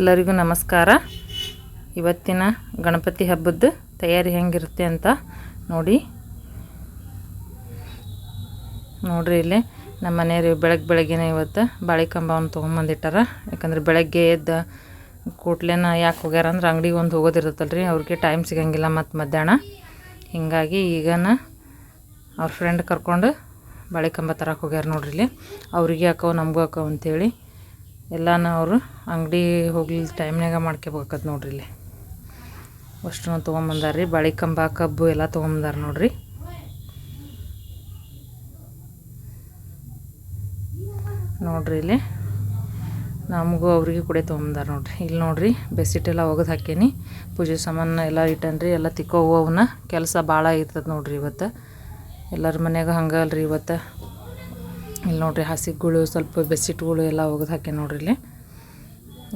ಎಲ್ಲರಿಗೂ ನಮಸ್ಕಾರ. ಇವತ್ತಿನ ಗಣಪತಿ ಹಬ್ಬದ ತಯಾರಿ ಹೆಂಗಿರುತ್ತೆ ಅಂತ ನೋಡಿ. ನೋಡ್ರಿ ಇಲ್ಲಿ ನಮ್ಮ ಮನೆಯವರು ಬೆಳಗ್ಗೆ ಬೆಳಗ್ಗೆನೇ ಇವತ್ತು ಬಾಳೆ ಕಂಬವನ್ನು ತೊಗೊಂಬಂದಿಟ್ಟಾರ. ಯಾಕಂದ್ರೆ ಬೆಳಗ್ಗೆ ಎದ್ದು ಕೂಟ್ಲೇನ ಯಾಕೆ ಹೋಗ್ಯಾರ ಅಂದ್ರೆ ಅಂಗಡಿಗೆ ಒಂದು ಹೋಗೋದಿರುತ್ತಲ್ಲ ರೀ ಅವ್ರಿಗೆ ಟೈಮ್ ಸಿಗಂಗಿಲ್ಲ ಮತ್ತು ಮಧ್ಯಾಹ್ನ. ಹೀಗಾಗಿ ಈಗನ ಅವ್ರ ಫ್ರೆಂಡ್ ಕರ್ಕೊಂಡು ಬಾಳೆ ಕಂಬ ತರಕ್ಕೆ ಹೋಗ್ಯಾರ ನೋಡ್ರಿ ಇಲ್ಲಿ. ಅವ್ರಿಗೆ ಹಾಕವು, ನಮಗೂ ಹಾಕವು ಅಂತೇಳಿ. ಎಲ್ಲಾನ ಅವರು ಅಂಗಡಿ ಹೋಗ್ಲಿ ಟೈಮ್ನಾಗ ಮಾಡ್ಕೋಬೇಕದ್ ನೋಡ್ರಿ ಇಲ್ಲಿ. ಅಷ್ಟು ತೊಗೊಂಬಂದಾರ ರೀ. ಬಾಳೆ ಕಂಬ ಕಬ್ಬು ಎಲ್ಲ ತೊಗೊಂಬಂದಾರ ನೋಡ್ರಿ. ನೋಡ್ರಿ ಇಲ್ಲಿ. ನಮಗೂ ಅವ್ರಿಗೆ ಕೂಡ ತೊಗೊಂಬಂದಾರ ನೋಡ್ರಿ. ಇಲ್ಲಿ ನೋಡ್ರಿ ಬೆಸಿಟ್ಟೆಲ್ಲ ಒಗೆದು ಹಾಕೇನಿ. ಪೂಜೆ ಸಾಮಾನು ಎಲ್ಲ ಇಟ್ಟನ್ರಿ, ಎಲ್ಲ ತಿಕ್ಕೋ ಅವನ್ನ ಕೆಲಸ ಭಾಳ ಇರ್ತದೆ ನೋಡ್ರಿ ಇವತ್ತು. ಎಲ್ಲರ ಮನೆಯಾಗ ಹಂಗೆ ಅಲ್ರಿ ಇವತ್ತು. ಇಲ್ಲಿ ನೋಡ್ರಿ ಹಸಿಗಳು, ಸ್ವಲ್ಪ ಬೆಸಿಟ್ಗಳು ಎಲ್ಲ ಒಗೆದು ಹಾಕಿ ನೋಡ್ರಿ ಇಲ್ಲಿ.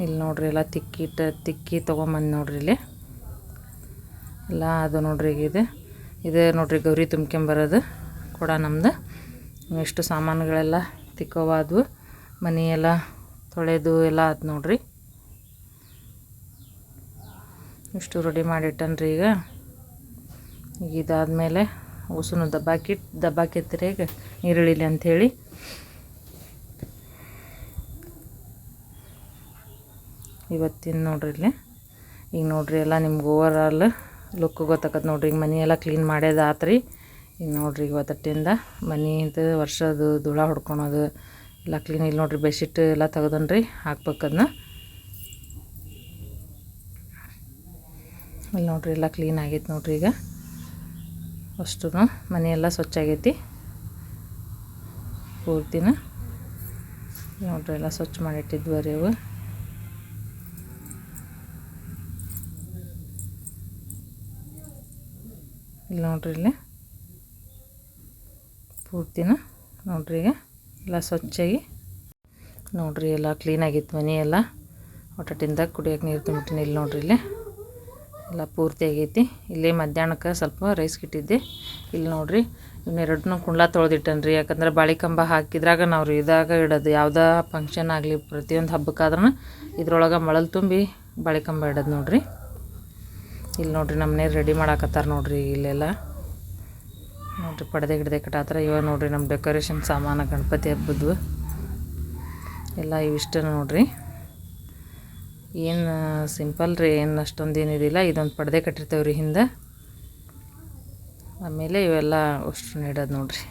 ಇಲ್ಲಿ ನೋಡ್ರಿ ಎಲ್ಲ ತಿಕ್ಕಿಟ್ಟ ತಿಕ್ಕಿ ತೊಗೊಂಬಂದು ನೋಡ್ರಿ ಇಲ್ಲಿ. ಎಲ್ಲ ಅದು ನೋಡ್ರಿ ಈಗ ಇದು. ಇದೇ ನೋಡ್ರಿ ಗೌರಿ ತುಂಬ್ಕೊಂಬರೋದು ಕೂಡ ನಮ್ಮದು ಎಷ್ಟು ಸಾಮಾನುಗಳೆಲ್ಲ ತಿಕ್ಕೋವಾದವು. ಮನೆ ಎಲ್ಲ ತೊಳೆದು ಎಲ್ಲ ಆಯ್ತು ನೋಡ್ರಿ. ಇಷ್ಟು ರೆಡಿ ಮಾಡಿಟ್ಟನ್ರಿ ಈಗ. ಈಗ ಇದಾದಮೇಲೆ ಉಸುನು ದಬ್ಬಾಕಿಟ್ಟು ದಬ್ಬಾಕಿತ್ತರೆ ಈಗ ನೀರುಳ್ಳಿಲಿ ಅಂಥೇಳಿ. ಇವತ್ತಿನ ನೋಡ್ರಿ ಇಲ್ಲಿ. ಈಗ ನೋಡ್ರಿ ಎಲ್ಲ ನಿಮ್ಗೆ ಓವರ್ ಲುಕ್ ಗೊತ್ತಾಕತ್ತೆ ನೋಡ್ರಿ. ಈಗ ಮನೆ ಎಲ್ಲ ಕ್ಲೀನ್ ಮಾಡ್ಯದ ಆತ್ರಿ. ಈಗ ನೋಡ್ರಿ ಇವತ್ತಟ್ಟಿಂದ ಮನೆದು ವರ್ಷದ ಧೂಳ ಹೊಡ್ಕೊಳೋದು, ಎಲ್ಲ ಕ್ಲೀನ್ ಇಲ್ಲಿ ನೋಡ್ರಿ ಬೆಡ್ಶೀಟ್ ಎಲ್ಲ ತೆಗ್ದನ್ರಿ ಹಾಕ್ಬೇಕದನ್ನ ಇಲ್ಲಿ ನೋಡ್ರಿ ಎಲ್ಲ ಕ್ಲೀನ್ ಆಗೈತೆ ನೋಡ್ರಿ ಈಗ. ಅಷ್ಟು ಮನೆಯೆಲ್ಲ ಸ್ವಚ್ಛ ಆಗೈತಿ. ಪೂರ್ತಿನ. ನೋಡ್ರಿ ಎಲ್ಲ ಸ್ವಚ್ಛ ಮಾಡಿಟ್ಟಿದ್ವಿ ರೀ ಅವು ಇಲ್ಲಿ ನೋಡ್ರಿ ಇಲ್ಲಿ. ಪೂರ್ತಿನ. ನೋಡ್ರಿ ಈಗ ಎಲ್ಲ ಸ್ವಚ್ಛಾಗಿ ನೋಡ್ರಿ ಎಲ್ಲ ಕ್ಲೀನಾಗಿತ್ತು ಮನೆ ಎಲ್ಲ. ಒಟ್ಟಟಿಂದ ಕುಡಿಯೋಕೆ ನೀರು ತುಂಬಿಟ್ಟಿನಿ ಇಲ್ಲಿ ನೋಡ್ರಿ ಇಲ್ಲಿ. ಎಲ್ಲ ಪೂರ್ತಿ ಆಗೈತಿ. ಇಲ್ಲಿ ಮಧ್ಯಾಹ್ನಕ್ಕೆ ಸ್ವಲ್ಪ ರೈಸ್ ಇಟ್ಟಿದ್ದೆ ಇಲ್ಲಿ ನೋಡಿರಿ ಇವನ್ನೆರಡನ್ನೂ ಕುಂಡ್ಲ ತೊಳೆದಿಟ್ಟನ್ರಿ. ಯಾಕಂದ್ರೆ ಬಾಳೆ ಕಂಬ ಹಾಕಿದ್ರಾಗ ನಾವು ಇದಾಗ ಇಡೋದು. ಯಾವುದೇ ಫಂಕ್ಷನ್ ಆಗಲಿ, ಪ್ರತಿಯೊಂದು ಹಬ್ಬಕ್ಕಾದ್ರೂ ಇದ್ರೊಳಗೆ ಮಳಲು ತುಂಬಿ ಬಾಳೆ ಕಂಬ ಇಡೋದು ನೋಡಿರಿ. ಇಲ್ಲಿ ನೋಡಿರಿ ನಮ್ಮನೆ ರೆಡಿ ಮಾಡಾಕತ್ತಾರ ನೋಡಿರಿ ಇಲ್ಲೆಲ್ಲ. ನೋಡಿರಿ ಪಡೆದೆ ಗಿಡದೆ ಕಟ್ಟಾತ್ರ ಇವಾಗ ನೋಡಿರಿ ನಮ್ಮ ಡೆಕೋರೇಷನ್ ಸಾಮಾನು ಗಣಪತಿ ಹಬ್ಬದ್ವು. ಎಲ್ಲ ಇವಿಷ್ಟ ನೋಡ್ರಿ. ಏನು ಸಿಂಪಲ್ ರೀ, ಏನು ಅಷ್ಟೊಂದು ಏನಿದಿಲ್ಲ ಇದೊಂದು ಪಡೆದೆ ಕಟ್ಟಿರ್ತೇವೆ ರೀ ಹಿಂದೆ. ಆಮೇಲೆ ಇವೆಲ್ಲ ಅಷ್ಟು ನೀಡೋದು ನೋಡ್ರಿ.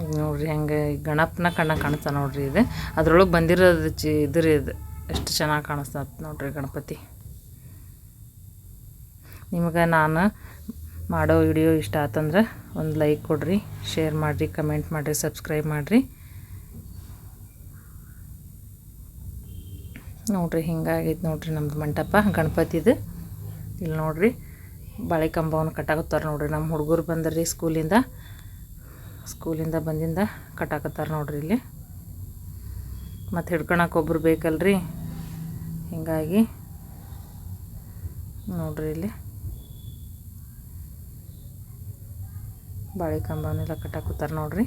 ಈಗ ನೋಡ್ರಿ ಹೆಂಗೆ ಗಣಪನ ಕಣ್ಣ ಕಾಣಿಸ್ತಾ ನೋಡ್ರಿ ಇದು. ಅದ್ರೊಳಗೆ ಬಂದಿರೋದು ಚಿ ಇದ್ರ ಇದು. ಎಷ್ಟು ಚೆನ್ನಾಗಿ ಕಾಣಿಸ್ತದೆ ನೋಡ್ರಿ ಗಣಪತಿ. ನಿಮಗೆ ನಾನು ಮಾಡೋ ವಿಡಿಯೋ ಇಷ್ಟ ಆತಂದ್ರೆ ಒಂದು ಲೈಕ್ ಕೊಡ್ರಿ ಶೇರ್ ಮಾಡಿರಿ ಕಮೆಂಟ್ ಮಾಡಿರಿ ಸಬ್ಸ್ಕ್ರೈಬ್ ಮಾಡಿರಿ. ನೋಡ್ರಿ, ಹಿಂಗಾಗೈತೆ ನೋಡ್ರಿ ನಮ್ಮದು ಮಂಟಪ, ಗಣಪತಿದು. ಇಲ್ಲಿ ನೋಡ್ರಿ, ಬಾಳೆ ಕಂಬವನ್ನು ಕಟ್ಟಾಕತ್ತಾರೆ ನೋಡ್ರಿ ನಮ್ಮ ಹುಡುಗರು ಬಂದರ್ರಿ ಸ್ಕೂಲಿಂದ. ಸ್ಕೂಲಿಂದ ಬಂದಿಂದ ಕಟ್ಟಾಕತ್ತಾರೆ ನೋಡ್ರಿ ಇಲ್ಲಿ. ಮತ್ತು ಹಿಡ್ಕೊಳಕ್ಕೆ ಒಬ್ರು ಬೇಕಲ್ರಿ. ಹಿಂಗಾಗಿ ನೋಡ್ರಿ ಇಲ್ಲಿ. ಬಾಳೆ ಕಂಬವನ್ನೆಲ್ಲ ಕಟ್ಟಾಕತ್ತಾರೆ ನೋಡ್ರಿ.